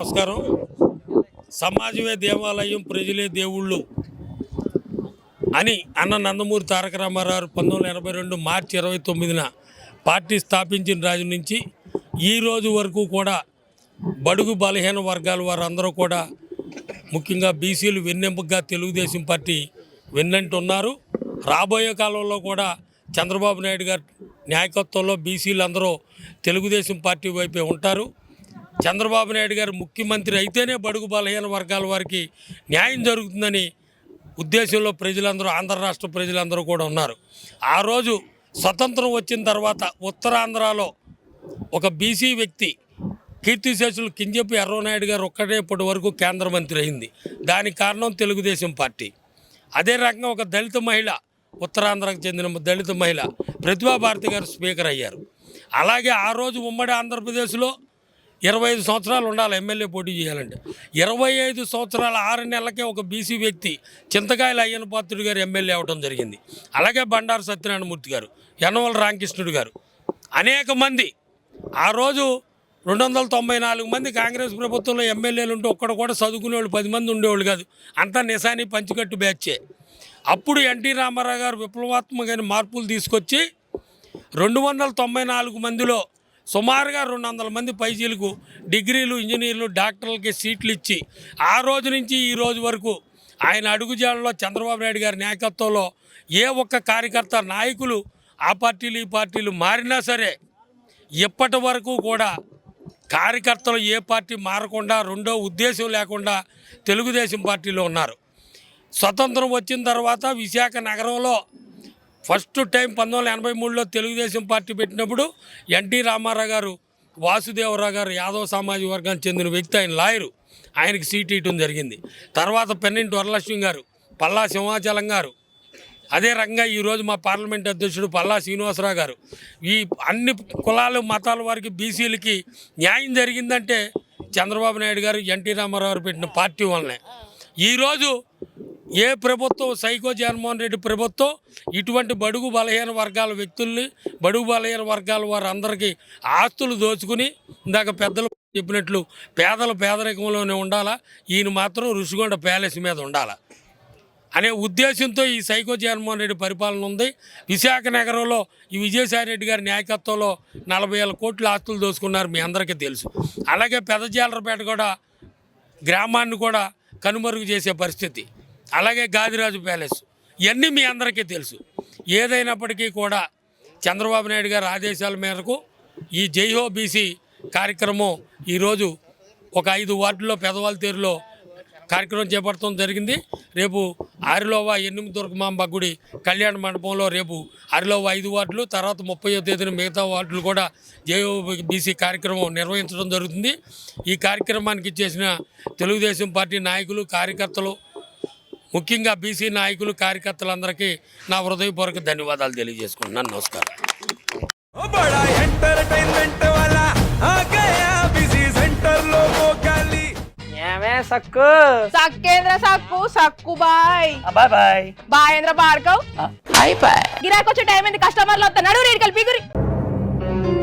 నమస్కారం. సమాజమే దేవాలయం ప్రజలే దేవుళ్ళు అని అన్న నందమూరి తారక రామారావు పంతొమ్మిది వందల ఎనభై రెండు మార్చి ఇరవై తొమ్మిదిన పార్టీ స్థాపించిన రాజు నుంచి ఈ రోజు వరకు కూడా బడుగు బలహీన వర్గాల వారందరూ కూడా ముఖ్యంగా బీసీలు వెన్నెంపుగా తెలుగుదేశం పార్టీ వెన్నంటున్నారు. రాబోయే కాలంలో కూడా చంద్రబాబు నాయుడు గారి నాయకత్వంలో బీసీలు అందరూ తెలుగుదేశం పార్టీ వైపే ఉంటారు. చంద్రబాబు నాయుడు గారు ముఖ్యమంత్రి అయితేనే బడుగు బలహీన వర్గాల వారికి న్యాయం జరుగుతుందని ఉద్దేశంలో ప్రజలందరూ ఆంధ్ర రాష్ట్ర ప్రజలందరూ కూడా ఉన్నారు. ఆ రోజు స్వతంత్రం వచ్చిన తర్వాత ఉత్తరాంధ్రలో ఒక బీసీ వ్యక్తి కీర్తిశేషులు కింజప్పి ఎర్రనాయుడు గారు ఒక్కటే ఇప్పటి వరకు కేంద్ర మంత్రి అయింది. దానికి కారణం తెలుగుదేశం పార్టీ. అదే రకంగా ఒక దళిత మహిళ ఉత్తరాంధ్రకు చెందిన దళిత మహిళ ప్రతిభా భారతి గారు స్పీకర్ అయ్యారు. అలాగే ఆ రోజు ఉమ్మడి ఆంధ్రప్రదేశ్లో ఇరవై ఐదు సంవత్సరాలు ఉండాలి ఎమ్మెల్యే పోటీ చేయాలంటే. ఇరవై ఐదు సంవత్సరాల ఆరు నెలలకే ఒక బీసీ వ్యక్తి చింతకాయల అయ్యన పాత్రుడు గారు ఎమ్మెల్యే అవడం జరిగింది. అలాగే బండారు సత్యనారాయణమూర్తి గారు యనమల రామకృష్ణుడు గారు. అనేక మంది ఆ రోజు రెండు వందల తొంభై నాలుగు మంది కాంగ్రెస్ ప్రభుత్వంలో ఎమ్మెల్యేలు ఉంటే ఒక్కడ కూడా చదువుకునేవాళ్ళు పది మంది ఉండేవాళ్ళు కాదు. అంతా నిశాని పంచికట్టు బ్యాచే. అప్పుడు ఎన్టీ రామారావు గారు విప్లవాత్మకమైన మార్పులు తీసుకొచ్చి రెండు వందల తొంభై నాలుగు మందిలో సుమారుగా రెండు వందల మంది పైజీలకు డిగ్రీలు ఇంజనీర్లు డాక్టర్లకి సీట్లు ఇచ్చి ఆ రోజు నుంచి ఈ రోజు వరకు ఆయన అడుగుజాడలో చంద్రబాబు నాయుడు గారి నాయకత్వంలో ఏ ఒక్క కార్యకర్త నాయకులు ఆ పార్టీలు ఈ పార్టీలు మారినా సరే ఇప్పటి వరకు కూడా కార్యకర్తలు ఏ పార్టీ మారకుండా రెండో ఉద్దేశం లేకుండా తెలుగుదేశం పార్టీలో ఉన్నారు. స్వతంత్రం వచ్చిన తర్వాత విశాఖ నగరంలో ఫస్ట్ టైం పంతొమ్మిది వందల ఎనభై మూడులో తెలుగుదేశం పార్టీ పెట్టినప్పుడు ఎన్టీ రామారావు గారు వాసుదేవరావు గారు యాదవ సామాజిక వర్గానికి చెందిన వ్యక్తి ఆయన లాయరు. ఆయనకి సీట్ ఇవ్వడం జరిగింది. తర్వాత పెన్నింటి వరలక్ష్మి గారు పల్లా సింహాచలం గారు. అదే రకంగా ఈరోజు మా పార్లమెంట్ అధ్యక్షుడు పల్లా శ్రీనివాసరావు గారు. ఈ అన్ని కులాలు మతాల వారికి బీసీలకి న్యాయం జరిగిందంటే చంద్రబాబు నాయుడు గారు ఎన్టీ రామారావు గారు పెట్టిన పార్టీ వల్లనే. ఈరోజు ఏ ప్రభుత్వం సైకో జగన్మోహన్ రెడ్డి ప్రభుత్వం ఇటువంటి బడుగు బలహీన వర్గాల వ్యక్తుల్ని బడుగు బలహీన వర్గాల వారందరికీ ఆస్తులు దోచుకుని ఇందాక పెద్దలు చెప్పినట్లు పేదల పేదరికంలోనే ఉండాలా ఈయన మాత్రం ఋషిగొండ ప్యాలెస్ మీద ఉండాలా? అనే ఉద్దేశంతో ఈ సైకో జగన్మోహన్ రెడ్డి పరిపాలన ఉంది. విశాఖ నగరంలో ఈ విజయసాయి రెడ్డి గారి నాయకత్వంలో నలభై వేల కోట్ల ఆస్తులు దోసుకున్నారు మీ అందరికీ తెలుసు. అలాగే పెదజాలరపేట కూడా గ్రామాన్ని కూడా కనుమరుగు చేసే పరిస్థితి. అలాగే గాదిరాజు ప్యాలెస్. ఇవన్నీ మీ అందరికీ తెలుసు. ఏదైనప్పటికీ కూడా చంద్రబాబు నాయుడు గారి ఆదేశాల మేరకు ఈ జైహో బీసీ కార్యక్రమం ఈరోజు ఒక ఐదు వార్డుల్లో పెదవాళ్ళ తీరులో కార్యక్రమం చేపట్టడం జరిగింది. రేపు ఆరిలోవ ఎనిమిది దుర్గమాంబ గుడి కళ్యాణ మండపంలో రేపు ఆరిలోవ ఐదు వార్డులు తర్వాత ముప్పయో తేదీన మిగతా వార్డులు కూడా జేఓ బీసీ కార్యక్రమం నిర్వహించడం జరుగుతుంది. ఈ కార్యక్రమానికి ఇచ్చేసిన తెలుగుదేశం పార్టీ నాయకులు కార్యకర్తలు ముఖ్యంగా బీసీ నాయకులు కార్యకర్తలందరికీ నా హృదయపూర్వక ధన్యవాదాలు తెలియజేసుకుంటున్నాను. నమస్కారం. ఏమే సక్కు? సక్కేంద్ర Sakku Sakku bye. Bye bye. బాయేంద్ర Bhargav. Bye bye. గిరాకొచ్చే time ఏంది? కస్టమర్లు వస్తా నడు కలిపి పిగురి.